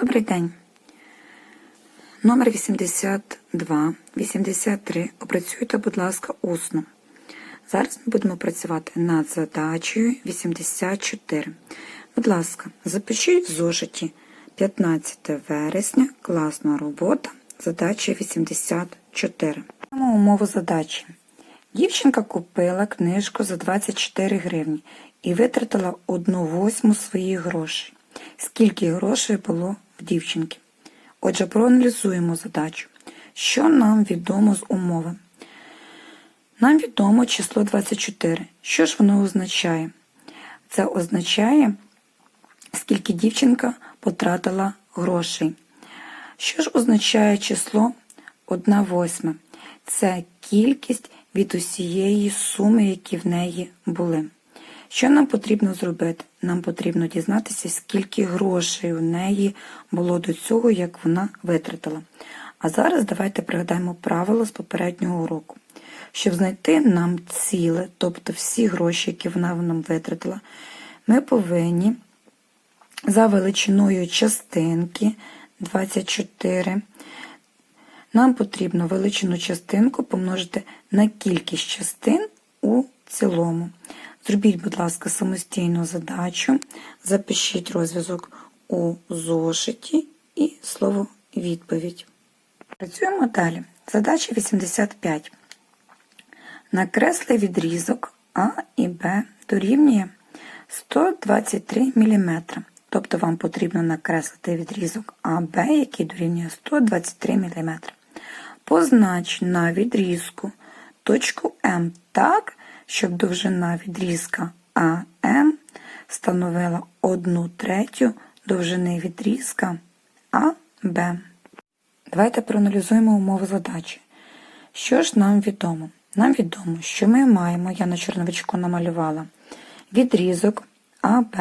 Добрий день. Номер 82, 83. Опрацюйте, будь ласка, усно. Зараз ми будемо працювати над задачею 84. Будь ласка, запишіть в зошиті 15 вересня, класна робота, задача 84. Маємо умову задачі. Дівчинка купила книжку за 24 гривні і витратила одну восьму своїх грошей. Скільки грошей було в дівчинки? Отже, проаналізуємо задачу. Що нам відомо з умови? Нам відомо число 24. Що ж воно означає? Це означає, скільки дівчинка потратила грошей. Що ж означає число 1 восьма? Це кількість від усієї суми, які в неї були. Що нам потрібно зробити? Нам потрібно дізнатися, скільки грошей у неї було до цього, як вона витратила. А зараз давайте пригадаємо правило з попереднього уроку. Щоб знайти нам ціле, тобто всі гроші, які вона нам витратила, ми повинні за величиною частинки 24. Нам потрібно величину частинку помножити на кількість частин у цілому. Зробіть, будь ласка, самостійну задачу, запишіть розв'язок у зошиті і слово відповідь. Працюємо далі. Задача 85. Накресли відрізок А і Б дорівнює 123 мм. Тобто вам потрібно накреслити відрізок АБ, який дорівнює 123 мм. Познач на відрізку точку М так, щоб довжина відрізка АМ становила 1 третю довжини відрізка АБ. Давайте проаналізуємо умови задачі. Що ж нам відомо? Нам відомо, що ми маємо, я на чорновичку намалювала, відрізок АБ.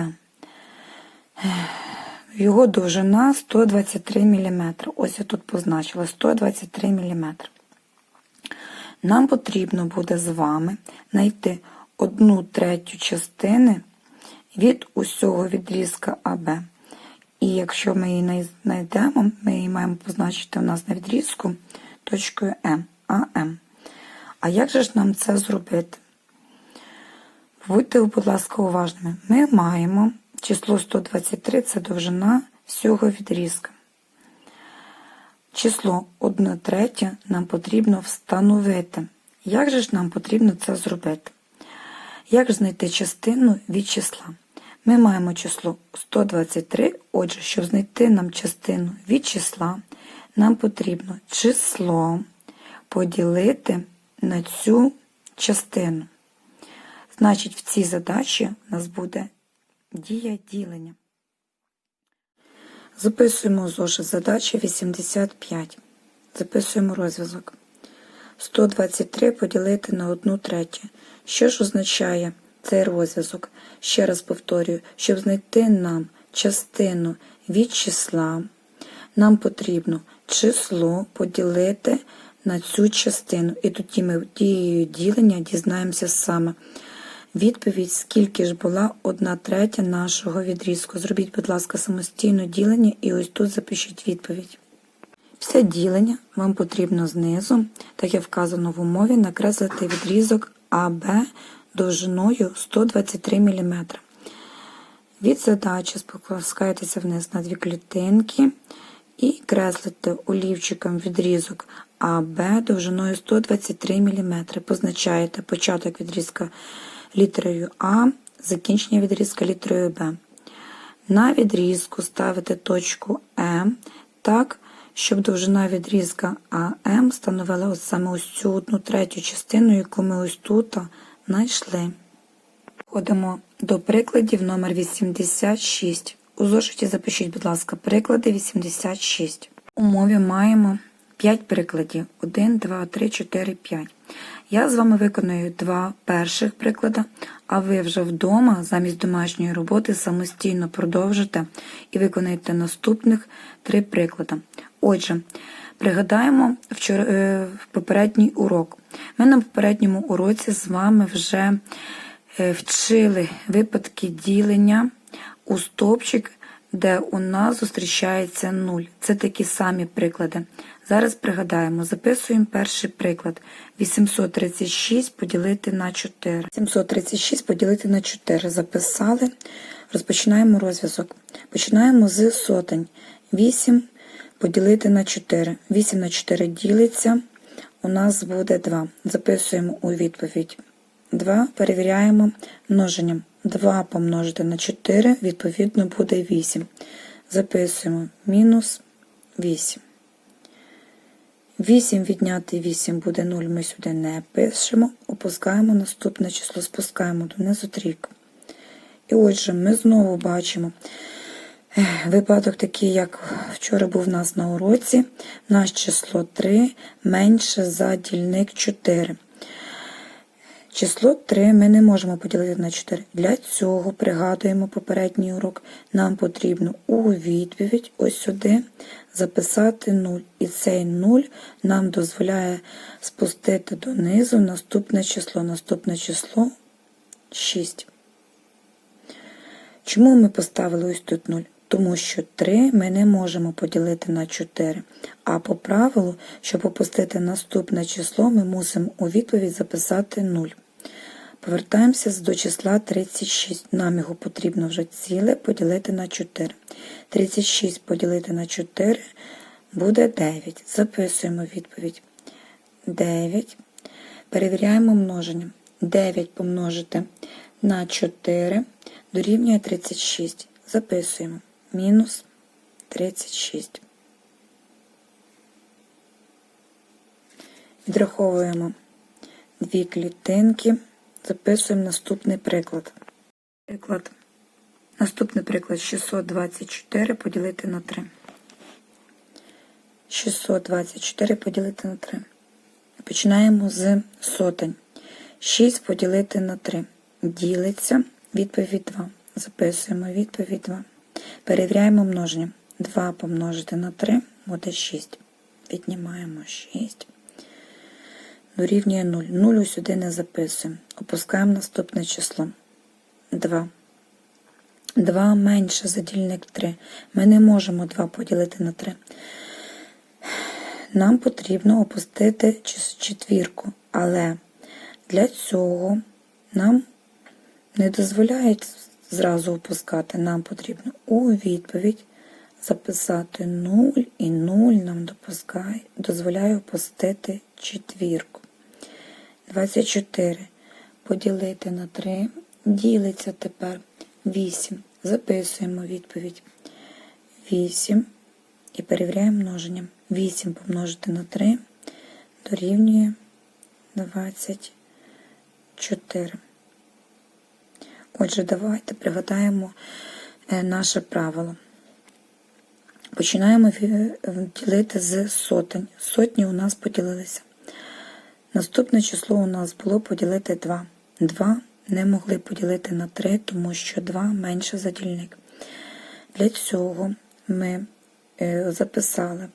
Його довжина 123 мм. Ось я тут позначила 123 мм. Нам потрібно буде з вами знайти одну третю частини від усього відрізка АБ. І якщо ми її знайдемо, ми її маємо позначити у нас на відрізку точкою М, АМ. А як же ж нам це зробити? Будьте, будь ласка, уважними. Ми маємо число 123 це довжина всього відрізка. Число 1 третя нам потрібно встановити. Як же ж нам потрібно це зробити? Як ж знайти частину від числа? Ми маємо число 123, отже, щоб знайти нам частину від числа, нам потрібно число поділити на цю частину. Значить, в цій задачі у нас буде дія ділення. Записуємо зошит задача 85. Записуємо розв'язок. 123 поділити на 1 третю. Що ж означає цей розв'язок? Ще раз повторюю, щоб знайти нам частину від числа, нам потрібно число поділити на цю частину. І тоді ми дією ділення дізнаємося саме. Відповідь, скільки ж була одна третя нашого відрізку. Зробіть, будь ласка, самостійно ділення і ось тут запишіть відповідь. Після ділення вам потрібно знизу, так як вказано в умові, накреслити відрізок АБ довжиною 123 мм. Від задачі спускаєтеся вниз на дві клітинки і креслите олівчиком відрізок АБ довжиною 123 мм. Позначаєте початок відрізка літерою А, закінчення відрізка літерою Б. На відрізку ставите точку М так, щоб довжина відрізка АМ становила ось саме ось цю одну третю частину, яку ми ось тут знайшли. Ходимо до прикладів номер 86. У зошиті запишіть, будь ласка, приклади 86. У мові маємо 5 прикладів. 1, 2, 3, 4, 5. Я з вами виконую два перших приклади, а ви вже вдома замість домашньої роботи самостійно продовжите і виконаєте наступних три приклади. Отже, пригадаємо вчора, е, попередній урок. Ми на попередньому уроці з вами вже е, вчили випадки ділення у стовпчик де у нас зустрічається 0. Це такі самі приклади. Зараз пригадаємо, записуємо перший приклад. 836 поділити на 4. 736 поділити на 4. Записали. Розпочинаємо розв'язок. Починаємо з сотень. 8 поділити на 4. 8 на 4 ділиться. У нас буде 2. Записуємо у відповідь. 2 перевіряємо множенням. 2 помножити на 4, відповідно, буде 8. Записуємо мінус 8. 8 відняти 8 буде 0, ми сюди не пишемо. Опускаємо наступне число, спускаємо донизу трійку. І отже, ми знову бачимо випадок такий, як вчора був у нас на уроці. Наш число 3 менше за дільник 4. Число 3 ми не можемо поділити на 4. Для цього пригадуємо попередній урок. Нам потрібно у відповідь ось сюди записати 0. І цей 0 нам дозволяє спустити донизу наступне число. Наступне число 6. Чому ми поставили ось тут 0? Тому що 3 ми не можемо поділити на 4. А по правилу, щоб опустити наступне число, ми мусимо у відповідь записати 0. Повертаємося до числа 36. Нам його потрібно вже ціле поділити на 4. 36 поділити на 4 буде 9. Записуємо відповідь. 9. Перевіряємо множення. 9 помножити на 4 дорівнює 36. Записуємо. Мінус 36. Відраховуємо дві клітинки. Записуємо наступний приклад. Приклад. Наступний приклад 624 поділити на 3. 624 поділити на 3. Починаємо з сотень. 6 поділити на 3. Ділиться. Відповідь 2. Записуємо відповідь 2. Перевіряємо множення. 2 помножити на 3 буде 6. Віднімаємо 6 дорівнює 0. 0 сюди не записуємо. Опускаємо наступне число. 2. 2 менше за дільник 3. Ми не можемо 2 поділити на 3. Нам потрібно опустити четвірку, але для цього нам не дозволяють зразу опускати. Нам потрібно у відповідь записати 0 і 0 нам дозволяє опустити четвірку. 24 поділити на 3. Ділиться тепер 8. Записуємо відповідь. 8 і перевіряємо множенням. 8 помножити на 3 дорівнює 24. Отже, давайте пригадаємо е, наше правило. Починаємо ділити з сотень. Сотні у нас поділилися. Наступне число у нас було поділити 2. 2 не могли поділити на 3, тому що 2 менше за дільник. Для цього ми е, записали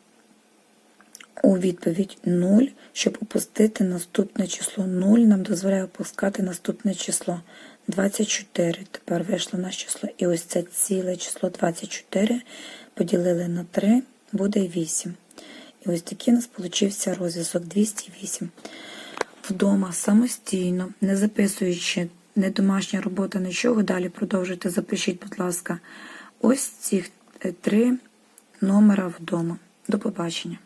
у відповідь 0, щоб опустити наступне число 0, нам дозволяє опускати наступне число 24. Тепер вийшло наше число. І ось це ціле число 24 поділили на 3, буде 8. І ось такий у нас получився розв'язок 208. Вдома самостійно, не записуючи не домашня робота, нічого, далі продовжуйте, запишіть, будь ласка, ось ці три номера вдома. До побачення.